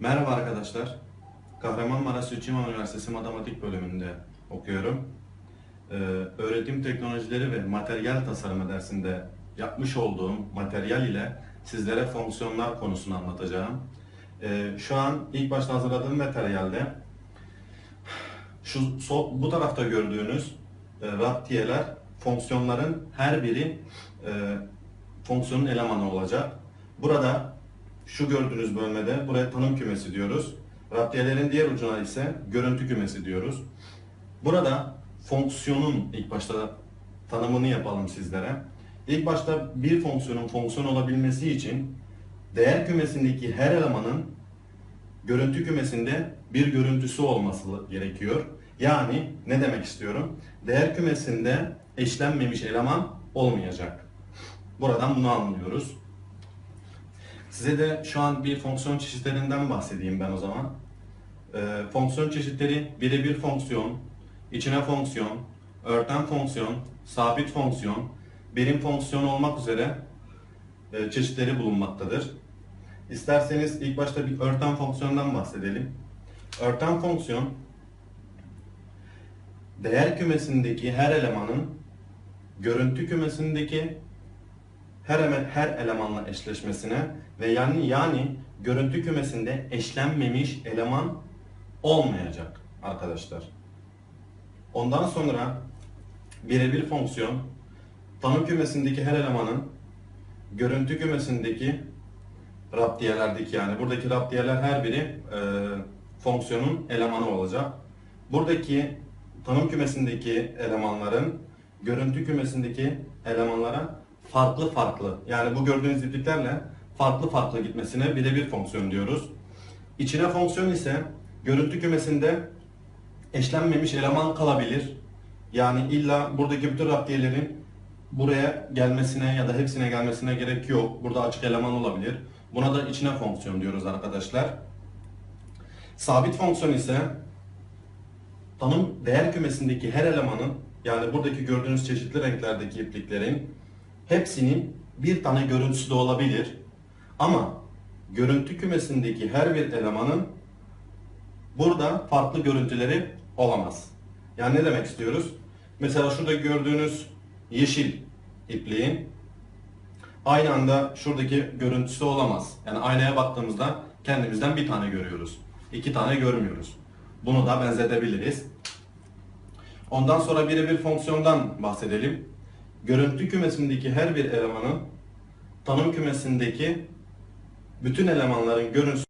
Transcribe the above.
Merhaba arkadaşlar. Kahramanmaraş Sütçüman Üniversitesi Matematik bölümünde okuyorum. Ee, öğretim teknolojileri ve materyal tasarımı dersinde yapmış olduğum materyal ile sizlere fonksiyonlar konusunu anlatacağım. Ee, şu an ilk başta hazırladığım materyalde şu sol, bu tarafta gördüğünüz e, raptiyeler fonksiyonların her biri e, fonksiyonun elemanı olacak. Burada şu gördüğünüz bölmede buraya tanım kümesi diyoruz. Raptiyelerin diğer ucuna ise görüntü kümesi diyoruz. Burada fonksiyonun ilk başta tanımını yapalım sizlere. İlk başta bir fonksiyonun fonksiyon olabilmesi için değer kümesindeki her elemanın görüntü kümesinde bir görüntüsü olması gerekiyor. Yani ne demek istiyorum? Değer kümesinde eşlenmemiş eleman olmayacak. Buradan bunu anlıyoruz. Size de şu an bir fonksiyon çeşitlerinden bahsedeyim ben o zaman. Ee, fonksiyon çeşitleri birebir fonksiyon, içine fonksiyon, örten fonksiyon, sabit fonksiyon, birim fonksiyon olmak üzere e, çeşitleri bulunmaktadır. İsterseniz ilk başta bir örten fonksiyondan bahsedelim. Örten fonksiyon değer kümesindeki her elemanın görüntü kümesindeki her ele- her elemanla eşleşmesine ve yani yani görüntü kümesinde eşlenmemiş eleman olmayacak arkadaşlar. Ondan sonra birebir fonksiyon tanım kümesindeki her elemanın görüntü kümesindeki raptiyelerdeki yani buradaki raptiyeler her biri e, fonksiyonun elemanı olacak. Buradaki tanım kümesindeki elemanların görüntü kümesindeki elemanlara farklı farklı yani bu gördüğünüz ipliklerle farklı farklı gitmesine birebir fonksiyon diyoruz. İçine fonksiyon ise görüntü kümesinde eşlenmemiş eleman kalabilir. Yani illa buradaki bütün raptiyelerin buraya gelmesine ya da hepsine gelmesine gerek yok. Burada açık eleman olabilir. Buna da içine fonksiyon diyoruz arkadaşlar. Sabit fonksiyon ise tanım değer kümesindeki her elemanın yani buradaki gördüğünüz çeşitli renklerdeki ipliklerin hepsinin bir tane görüntüsü de olabilir. Ama görüntü kümesindeki her bir elemanın burada farklı görüntüleri olamaz. Yani ne demek istiyoruz? Mesela şurada gördüğünüz yeşil ipliğin aynı anda şuradaki görüntüsü olamaz. Yani aynaya baktığımızda kendimizden bir tane görüyoruz. iki tane görmüyoruz. Bunu da benzetebiliriz. Ondan sonra birebir fonksiyondan bahsedelim. Görüntü kümesindeki her bir elemanın tanım kümesindeki bütün elemanların görüntüsü